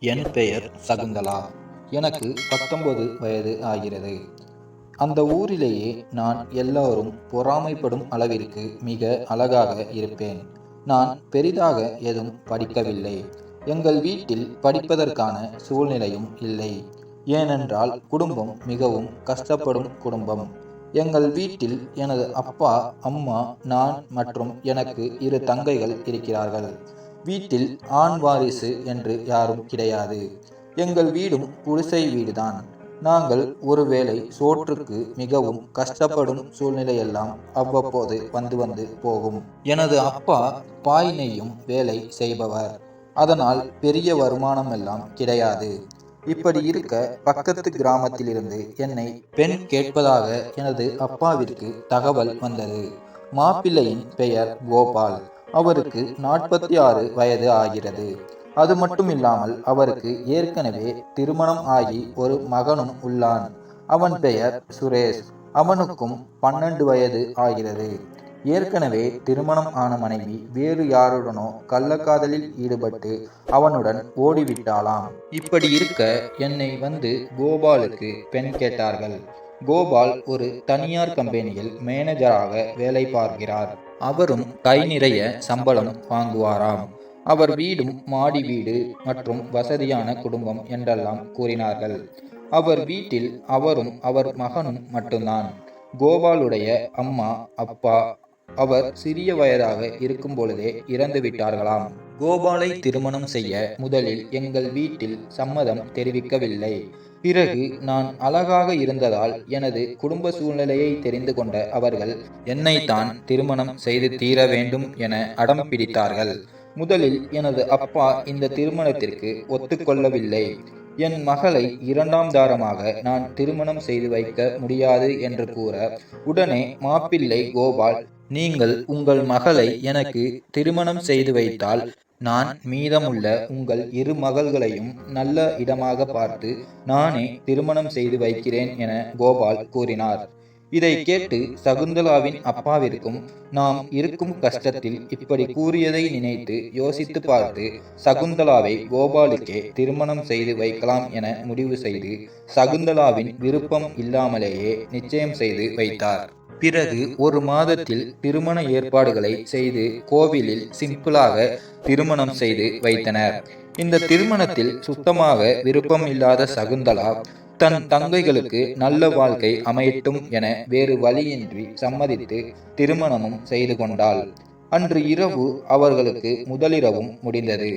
என் பெயர் சகுந்தலா. எனக்கு பத்தொன்பது வயது ஆகிறது. அந்த ஊரிலேயே நான் எல்லாரும் பொறாமைப்படும் அளவிற்கு மிக அழகாக இருப்பேன். நான் பெரிதாக எதுவும் படிக்கவில்லை. எங்கள் வீட்டில் படிப்பதற்கான சூழ்நிலையும் இல்லை. ஏனென்றால் குடும்பம் மிகவும் கஷ்டப்படும் குடும்பம். எங்கள் வீட்டில் எனது அப்பா அம்மா நான் மற்றும் எனக்கு இரு தங்கைகள் இருக்கிறார்கள். வீட்டில் ஆண் வாரிசு என்று யாரும் கிடையாது. எங்கள் வீடும் குடிசை வீடுதான். நாங்கள் ஒருவேளை சோற்றுக்கு மிகவும் கஷ்டப்படும் சூழ்நிலையெல்லாம் அவ்வப்போது வந்து வந்து போகும். எனது அப்பா பாய் நெய்யும் வேலை செய்பவர். அதனால் பெரிய வருமானம் எல்லாம் கிடையாது. இப்படி இருக்க பக்கத்து கிராமத்திலிருந்து என்னை பெண் கேட்பதாக எனது அப்பாவிற்கு தகவல் வந்தது. மாப்பிள்ளையின் பெயர் கோபால். அவருக்கு நாற்பத்தி ஆறு வயது ஆகிறது. அது மட்டும் இல்லாமல் அவருக்கு ஏற்கனவே திருமணம் ஆகி ஒரு மகனும் உள்ளான். அவன் பெயர் சுரேஷ். அவனுக்கும் பன்னெண்டு வயது ஆகிறது. ஏற்கனவே திருமணம் ஆன மனைவி வேறு யாருடனோ கள்ளக்காதலில் ஈடுபட்டு அவனுடன் ஓடிவிட்டாளாம். இப்படி இருக்க என்னை வந்து கோபாலுக்கு பெண் கேட்டார்கள். கோபால் ஒரு தனியார் கம்பெனியில் மேனேஜராக வேலை பார்க்கிறார். அவரும் கை நிறைய சம்பளம் வாங்குவாராம். அவர் வீடும் மாடி வீடு மற்றும் வசதியான குடும்பம் என்றெல்லாம் கூறினார்கள். அவர் வீட்டில் அவரும் அவர் மகனும் மட்டும்தான். கோபாலுடைய அம்மா அப்பா அவர் சிறிய வயதாக இருக்கும் பொழுதே இறந்து விட்டார்களாம் கோபாலை திருமணம் செய்ய முதலில் எங்கள் வீட்டில் சம்மதம் தெரிவிக்கவில்லை. பிறகு நான் அழகாக இருந்ததால் எனது குடும்ப சூழ்நிலையை தெரிந்து கொண்ட அவர்கள் என்னைத்தான் திருமணம் செய்து தீர வேண்டும் என அடம் பிடித்தார்கள். முதலில் எனது அப்பா இந்த திருமணத்திற்கு ஒத்துக்கொள்ளவில்லை. என் மகளை இரண்டாம் தாரமாக நான் திருமணம் செய்து வைக்க முடியாது என்று கூற உடனே மாப்பிள்ளை கோபால் நீங்கள் உங்கள் மகளை எனக்கு திருமணம் செய்து வைத்தால் நான் மீதமுள்ள உங்கள் இரு மகள்களையும் நல்ல இடமாக பார்த்து நானே திருமணம் செய்து வைக்கிறேன் என கோபால் கூறினார். இதை கேட்டு சகுந்தலாவின் அப்பாவிற்கும் நாம் இருக்கும் கஷ்டத்தில் இப்படி கூறியதை நினைத்து யோசித்து பார்த்து சகுந்தலாவை கோபாலுக்கே திருமணம் செய்து வைக்கலாம் என முடிவு செய்து சகுந்தலாவின் விருப்பம் இல்லாமலேயே நிச்சயம் செய்து வைத்தார். பிறகு ஒரு மாதத்தில் திருமண ஏற்பாடுகளை செய்து கோவிலில் சிம்பிளாக திருமணம் செய்து வைத்தனர். இந்த திருமணத்தில் சுத்தமாக விருப்பம் இல்லாத சகுந்தலா தன் தங்கைகளுக்கு நல்ல வாழ்க்கை அமையட்டும் என வேறு வழியின்றி சம்மதித்து திருமணமும் செய்து கொண்டாள். அன்று இரவு அவர்களுக்கு முதலிரவும் முடிந்தது.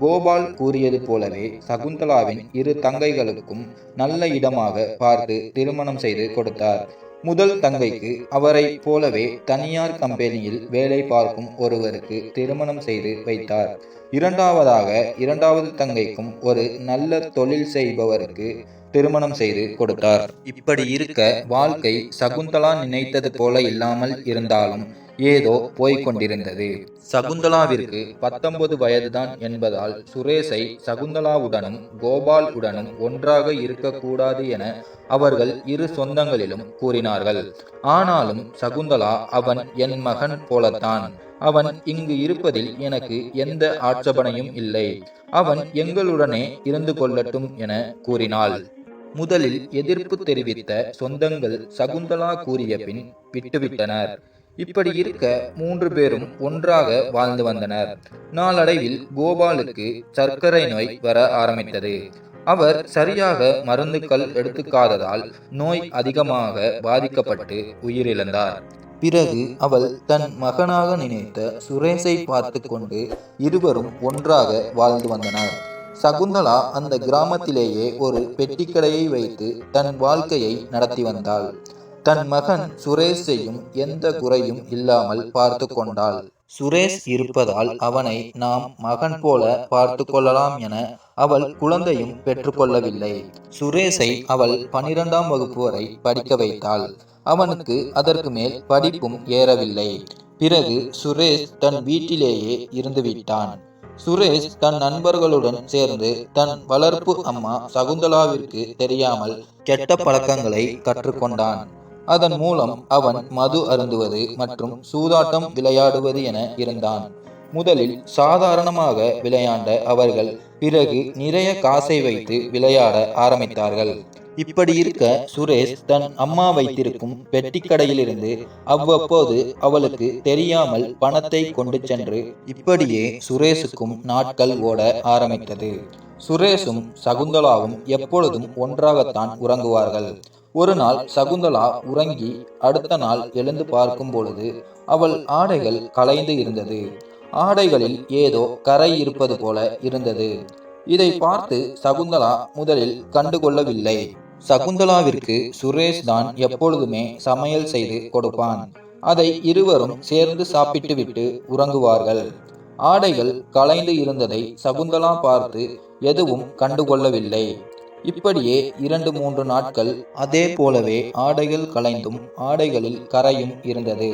கோபால் கூறியது போலவே சகுந்தலாவின் இரு தங்கைகளுக்கும் நல்ல இடமாக பார்த்து திருமணம் செய்து கொடுத்தார். முதல் தங்கைக்கு அவரை போலவே தனியார் கம்பெனியில் வேலை பார்க்கும் ஒருவருக்கு திருமணம் செய்து வைத்தார். இரண்டாவதாக இரண்டாவது தங்கைக்கும் ஒரு நல்ல தொழில் செய்பவருக்கு திருமணம் செய்து கொடுத்தார். இப்படி இருக்க வாழ்க்கை சகுந்தலா நினைத்தது போல இல்லாமல் இருந்தாலும் ஏதோ போய்கொண்டிருந்தது சகுந்தலாவிற்கு பத்தொன்பது வயதுதான் என்பதால் சுரேஷை சகுந்தலாவுடனும் கோபால் உடனும் ஒன்றாக இருக்கக்கூடாது என அவர்கள் இரு சொந்தங்களிலும் கூறினார்கள். ஆனாலும் சகுந்தலா அவன் என் மகன் போலத்தான். அவன் இங்கு இருப்பதில் எனக்கு எந்த ஆட்சேபனையும் இல்லை. அவன் எங்களுடனே இருந்து கொள்ளட்டும் என கூறினாள். முதலில் எதிர்ப்பு தெரிவித்த சொந்தங்கள் சகுந்தலா கூறிய பின் விட்டுவிட்டனர். இப்படி இருக்க மூன்று பேரும் ஒன்றாக வாழ்ந்து வந்தனர். நாளடைவில் கோபாலுக்கு சர்க்கரை நோய் வர ஆரம்பித்தது. அவர் சரியாக மருந்துகள் எடுத்துக்காததால் நோய் அதிகமாக பாதிக்கப்பட்டு உயிரிழந்தார். பிறகு அவள் தன் மகனாக நினைத்த சுரேஷை பார்த்து கொண்டு இருவரும் ஒன்றாக வாழ்ந்து வந்தனர். சகுந்தலா அந்த கிராமத்திலேயே ஒரு பெட்டிக்கடையை வைத்து தன் வாழ்க்கையை நடத்தி வந்தாள். தன் மகன் சுரேஷையும் எந்த குறையும் இல்லாமல் பார்த்து கொண்டாள். சுரேஷ் இருப்பதால் அவனை நாம் மகன் போல பார்த்து கொள்ளலாம் என அவள் குழந்தையும் பெற்றுக்கொள்ளவில்லை சுரேஷை அவள் பனிரெண்டாம் வகுப்பு வரை படிக்க வைத்தாள். அவனுக்கு அதற்கு மேல் படிப்பும் ஏறவில்லை. பிறகு சுரேஷ் தன் வீட்டிலேயே இருந்து விட்டான். சுரேஷ் தன் நண்பர்களுடன் சேர்ந்து தன் வளர்ப்பு அம்மா சகுந்தலாவிற்கு தெரியாமல் கெட்ட பழக்கங்களை கற்றுக்கொண்டான் அதன் மூலம் அவன் மது அருந்துவது மற்றும் சூதாட்டம் விளையாடுவது என இருந்தான். முதலில் சாதாரணமாக விளையாண்ட அவர்கள் பிறகு நிறைய காசை வைத்து விளையாட ஆரம்பித்தார்கள். இப்படி இருக்க சுரேஷ் தன் அம்மா வைத்திருக்கும் பெட்டிக்கடையிலிருந்து அவ்வப்போது அவளுக்கு தெரியாமல் பணத்தை கொண்டு சென்று இப்படியே சுரேஷுக்கும் நாட்கள் ஓட ஆரம்பித்தது. சுரேஷும் சகுந்தலாவும் எப்பொழுதும் ஒன்றாகத்தான் உறங்குவார்கள். ஒரு நாள் சகுந்தலா உறங்கி அடுத்த நாள் எழுந்து பார்க்கும் பொழுது அவள் ஆடைகள் கலைந்து இருந்தது. ஆடைகளில் ஏதோ கரை இருப்பது போல இருந்தது. இதை பார்த்து சகுந்தலா முதலில் கண்டுகொள்ளவில்லை சகுந்தலாவிற்கு சுரேஷ் தான் எப்பொழுதுமே சமையல் செய்து கொடுப்பான். அதை இருவரும் சேர்ந்து சாப்பிட்டு விட்டு உறங்குவார்கள். ஆடைகள் கலைந்து இருந்ததை சகுந்தலா பார்த்து எதுவும் கண்டுகொள்ளவில்லை இப்படியே இரண்டு மூன்று நாட்கள் அதே போலவே ஆடைகள் கலைந்தும் ஆடைகளில் கரையும் இருந்தது.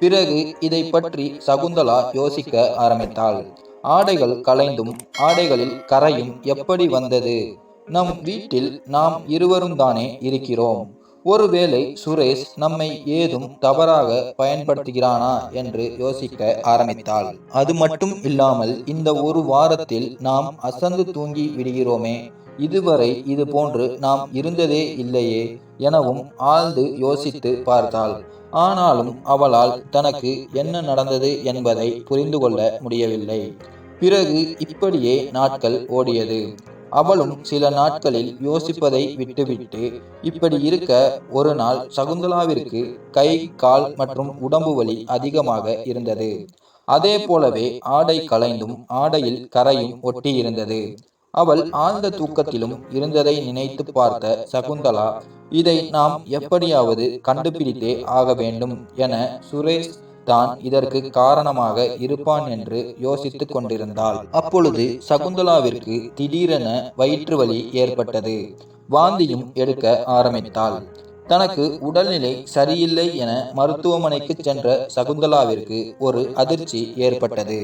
பிறகு இதை பற்றி சகுந்தலா யோசிக்க ஆரம்பித்தாள். ஆடைகள் கலைந்தும் ஆடைகளில் கரையும் எப்படி வந்தது? நம் வீட்டில் நாம் இருவரும் தானே இருக்கிறோம். ஒருவேளை சுரேஷ் நம்மை ஏதும் தவறாக பயன்படுத்துகிறானா என்று யோசிக்க ஆரம்பித்தாள். அது மட்டும் இல்லாமல் இந்த ஒரு வாரத்தில் நாம் அசந்து தூங்கி விடுகிறோமே. இதுவரை இது போன்று நாம் இருந்ததே இல்லையே எனவும் ஆழ்ந்து யோசித்து பார்த்தாள். ஆனாலும் அவளால் தனக்கு என்ன நடந்தது என்பதை புரிந்து கொள்ள முடியவில்லை. பிறகு இப்படியே நாட்கள் ஓடியது. அவளும் சில நாட்களில் யோசிப்பதை விட்டுவிட்டு இப்படி இருக்க ஒரு நாள் சகுந்தலாவிற்கு கை கால் மற்றும் உடம்பு வலி அதிகமாக இருந்தது. அதே போலவே ஆடை கலைந்தும் ஆடையில் கரையும் ஒட்டியிருந்தது அவள் ஆழ்ந்த தூக்கத்திலும் இருந்ததை நினைத்து பார்த்த சகுந்தலா இதை நாம் எப்படியாவது கண்டுபிடித்தே ஆக வேண்டும் என சுரேஷ் தான் இதற்கு காரணமாக இருப்பான் என்று யோசித்துக் கொண்டிருந்தாள். அப்பொழுது சகுந்தலாவிற்கு திடீரென வயிற்று வலி ஏற்பட்டது. வாந்தியும் எடுக்க ஆரம்பித்தாள். தனக்கு உடல்நிலை சரியில்லை என மருத்துவமனைக்கு சென்ற சகுந்தலாவிற்கு ஒரு அதிர்ச்சி ஏற்பட்டது.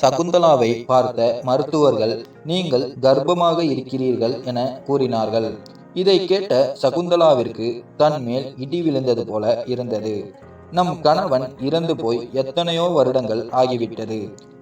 சகுந்தலாவை பார்த்த மருத்துவர்கள் நீங்கள் கர்ப்பமாக இருக்கிறீர்கள் என கூறினார்கள். இதை கேட்ட சகுந்தலாவிற்கு தன் மேல் இடி விழுந்தது போல இருந்தது. நம் கணவன் இறந்து போய் எத்தனையோ வருடங்கள் ஆகிவிட்டது.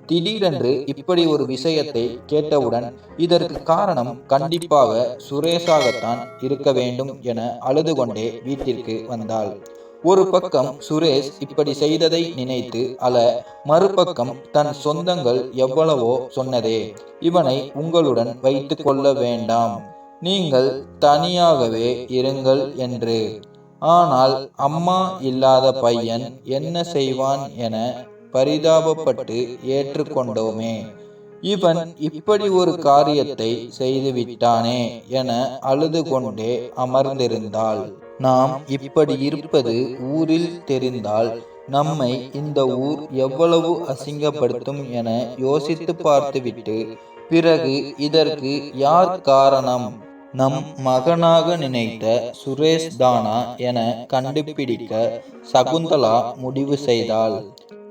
திடீரென்று இப்படி ஒரு விஷயத்தை கேட்டவுடன் இதற்கு காரணம் கண்டிப்பாக சுரேஷாகத்தான் இருக்க வேண்டும் என அழுது கொண்டே வீட்டிற்கு வந்தாள். ஒரு பக்கம் சுரேஷ் இப்படி செய்ததை நினைத்து அல மறுபக்கம் தன் சொந்தங்கள் எவ்வளவோ சொன்னதே. இவனை உங்களுடன் வைத்து கொள்ள வேண்டாம். நீங்கள் தனியாகவே இருங்கள் என்று. ஆனால் அம்மா இல்லாத பையன் என்ன செய்வான் என பரிதாபப்பட்டு ஏற்றுக்கொண்டோமே. இவன் இப்படி ஒரு காரியத்தை செய்துவிட்டானே என அழுது கொண்டே அமர்ந்திருந்தாள். நாம் இப்படி இருப்பது ஊரில் தெரிந்தால் நம்மை இந்த ஊர் எவ்வளவு அசிங்கப்படுத்தும் என யோசித்து பார்த்துவிட்டு பிறகு இதற்கு யார் காரணம்? நம் மகனாக நினைத்த சுரேஷ் தானா என கண்டுபிடிக்க சகுந்தலா முடிவு செய்தாள்.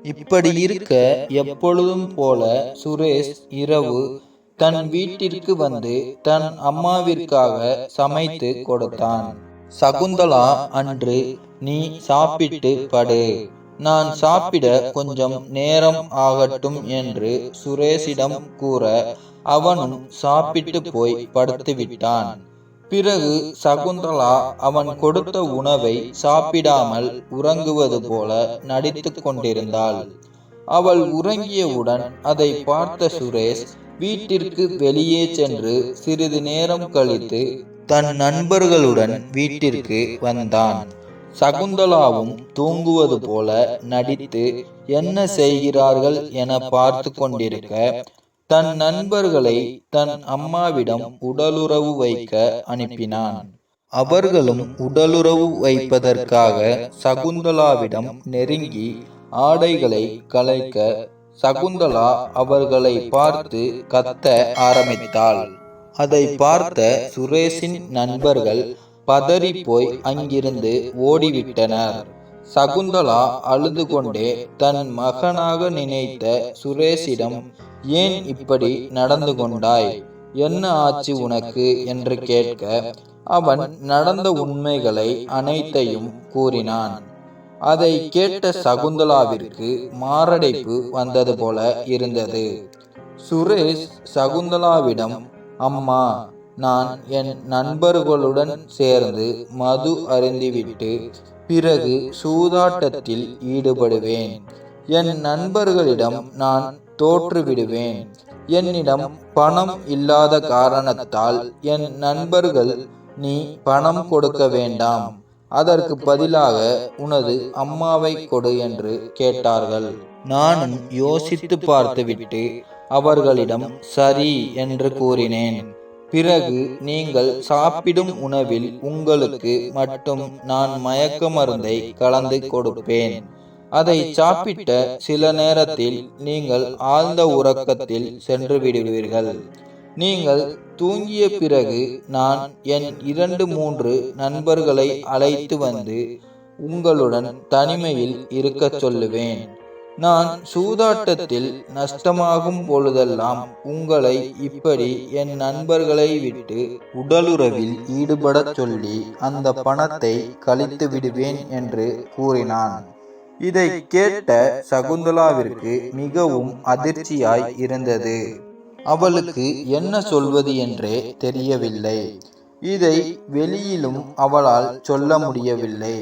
இப்படி இருக்க எப்பொழுதும் போல சுரேஷ் இரவு தன் வீட்டிற்கு வந்து தன் அம்மாவிற்காக சமைத்து கொடுத்தான். சகுந்தலா அன்று நீ சாப்பிட்டு படு. நான் சாப்பிட கொஞ்சம் நேரம் ஆகட்டும் என்று சுரேஷிடம் கூற அவனும் சாப்பிட்டு போய் படுத்து விட்டான். பிறகு சகுந்தலா அவன் கொடுத்த உணவை சாப்பிடாமல் உறங்குவது போல நடித்து கொண்டிருந்தாள். அவள் உறங்கியவுடன் அதை பார்த்த சுரேஷ் வீட்டிற்கு வெளியே சென்று சிறிது நேரம் கழித்து தன் நண்பர்களுடன் வீட்டிற்கு வந்தான். சகுந்தலாவும் தூங்குவது போல நடித்து என்ன செய்கிறார்கள் என பார்த்து கொண்டிருக்க தன் நண்பர்களை தன் அம்மாவிடம் உடலுறவு வைக்க அனுப்பினான். அவர்களும் உடலுறவு வைப்பதற்காக சகுந்தலாவிடம் நெருங்கி ஆடைகளை கலைக்க சகுந்தலா அவர்களை பார்த்து கத்த ஆரம்பித்தாள். அதை பார்த்த சுரேஷின் நண்பர்கள் பதறி போய் அங்கிருந்து ஓடிவிட்டனர். சகுந்தலா அழுது கொண்டே தன் மகனாக நினைத்த சுரேஷிடம் ஏன் இப்படி நடந்து கொண்டாய்? என்ன ஆச்சு உனக்கு? என்று கேட்க அவன் நடந்த உண்மைகளை அனைத்தையும் கூறினான். அதை கேட்ட சகுந்தலாவிற்கு மாரடைப்பு வந்தது போல இருந்தது. சுரேஷ் சகுந்தலாவிடம் அம்மா நான் என் நண்பர்களுடன் சேர்ந்து மது அருந்திவிட்டு பிறகு சூதாட்டத்தில் ஈடுபடுவேன். என் நண்பர்களிடம் நான் தோற்றுவிடுவேன். என்னிடம் பணம் இல்லாத காரணத்தால் என் நண்பர்கள் நீ பணம் கொடுக்க வேண்டாம். அதற்கு பதிலாக உனது அம்மாவை கொடு என்று கேட்டார்கள். நானும் யோசித்து பார்த்துவிட்டு அவர்களிடம் சரி என்று கூறினேன். பிறகு நீங்கள் சாப்பிடும் உணவில் உங்களுக்கு மட்டும் நான் மயக்க மருந்தை கலந்து கொடுப்பேன். அதை சாப்பிட்ட சில நேரத்தில் நீங்கள் ஆழ்ந்த உறக்கத்தில் சென்று விடுவீர்கள். நீங்கள் தூங்கிய பிறகு நான் என் இரண்டு மூன்று நண்பர்களை அழைத்து வந்து உங்களுடன் தனிமையில் இருக்கச் சொல்லுவேன். நான் சூதாட்டத்தில் நஷ்டமாகும் பொழுதெல்லாம் உங்களை இப்படி என் நண்பர்களை விட்டு உடலுறவில் ஈடுபடச் சொல்லி அந்த பணத்தை கழித்து விடுவேன் என்று கூறினான். இதை கேட்ட சகுந்தலாவிற்கு மிகவும் அதிர்ச்சியாய் இருந்தது. அவளுக்கு என்ன சொல்வது என்றே தெரியவில்லை. இதை வெளியிலும் அவளால் சொல்ல முடியவில்லை.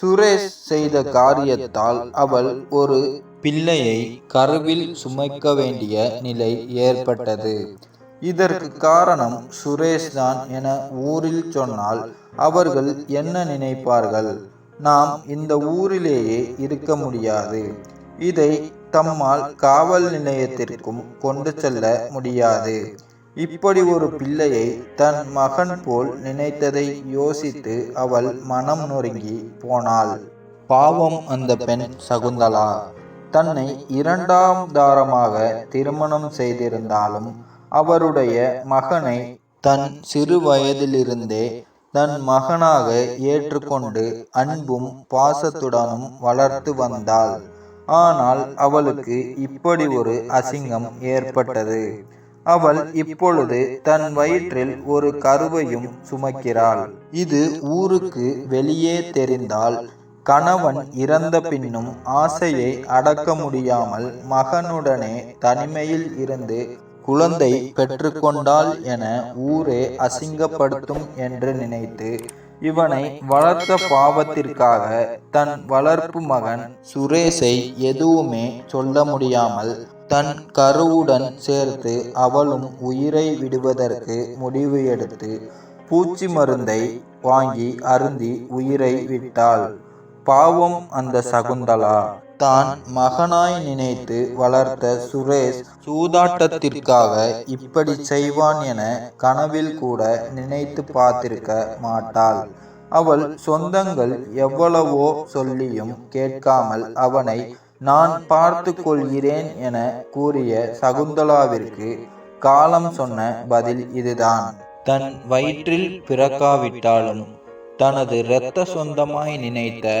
சுரேஷ் செய்த காரியத்தால் அவள் ஒரு பிள்ளையை கருவில் சுமைக்க வேண்டிய நிலை ஏற்பட்டது. இதற்கு காரணம் சுரேஷ் தான் என ஊரில் சொன்னால் அவர்கள் என்ன நினைப்பார்கள்? நாம் இந்த ஊரிலேயே இருக்க முடியாது. இதை தம்மால் காவல் நிலையத்திற்கும் கொண்டு செல்ல முடியாது. இப்படி ஒரு பிள்ளையை தன் மகன் போல் நினைத்ததை யோசித்து அவள் மனம் நொறுங்கி போனாள். பாவம் அந்த பெண் சகுந்தலா. தன்னை இரண்டாம் தாரமாக திருமணம் செய்திருந்தாலும் அவருடைய மகனை தன் சிறு வயதிலிருந்தே தன் மகனாக ஏற்றுக்கொண்டு அன்பும் பாசத்துடனும் வளர்த்து வந்தாள். ஆனால் அவளுக்கு இப்படி ஒரு அசிங்கம் ஏற்பட்டது. அவள் இப்பொழுது தன் வயிற்றில் ஒரு கருவையும் சுமக்கிறாள். இது ஊருக்கு வெளியே தெரிந்தால் கணவன் இறந்த பின்னும் ஆசையை அடக்க முடியாமல் மகனுடனே தனிமையில் இருந்து குழந்தை பெற்றுக்கொண்டாள் என ஊரே அசிங்கப்படுத்தும் என்று நினைத்து இவனை வளர்த்த பாவத்திற்காக தன் வளர்ப்பு மகன் சுரேஷை எதுவுமே சொல்ல முடியாமல் தன் கருவுடன் சேர்த்து அவளும் உயிரை விடுவதற்கு முடிவு எடுத்து பூச்சி மருந்தை வாங்கி அருந்தி உயிரை விட்டாள். பாவம் அந்த சகுந்தலா. தான் மகனாய் நினைத்து வளர்த்த சுரேஷ் சூதாட்டத்திற்காக இப்படி செய்வான் என கனவில் கூட நினைத்து பார்த்திருக்க மாட்டாள். அவள் சொந்தங்கள் எவ்வளவோ சொல்லியும் கேட்காமல் அவனை நான் பார்த்து கொள்கிறேன் என கூறிய சகுந்தலாவிற்கு காலம் சொன்ன பதில் இதுதான். தன் வயிற்றில் பிறக்காவிட்டாலும் தனது இரத்த சொந்தமாய் நினைத்த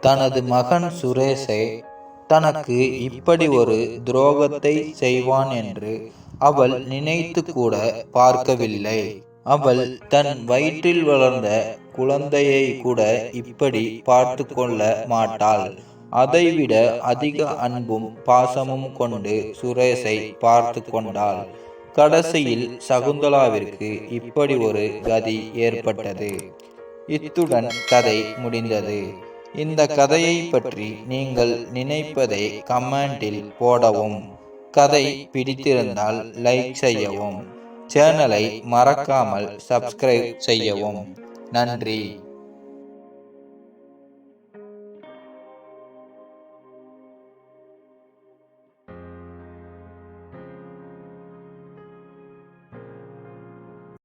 தனது மகன் சுரேஷை தனக்கு இப்படி ஒரு துரோகத்தை செய்வான் என்று அவள் நினைத்து கூட பார்க்கவில்லை. அவள் தன் வயிற்றில் வளர்ந்த குழந்தையை கூட இப்படி பார்த்து கொள்ள மாட்டாள். அதைவிட அதிக அன்பும் பாசமும் கொண்டு சுரேஷை பார்த்து கொண்டாள். கடைசியில் சகுந்தலாவிற்கு இப்படி ஒரு கதி ஏற்பட்டது. இத்துடன் கதை முடிந்தது. இந்த கதையை பற்றி நீங்கள் நினைப்பதை கமெண்டில் போடவும். கதை பிடித்திருந்தால் லைக் செய்யவும். சேனலை மறக்காமல் சப்ஸ்கிரைப் செய்யவும். நன்றி.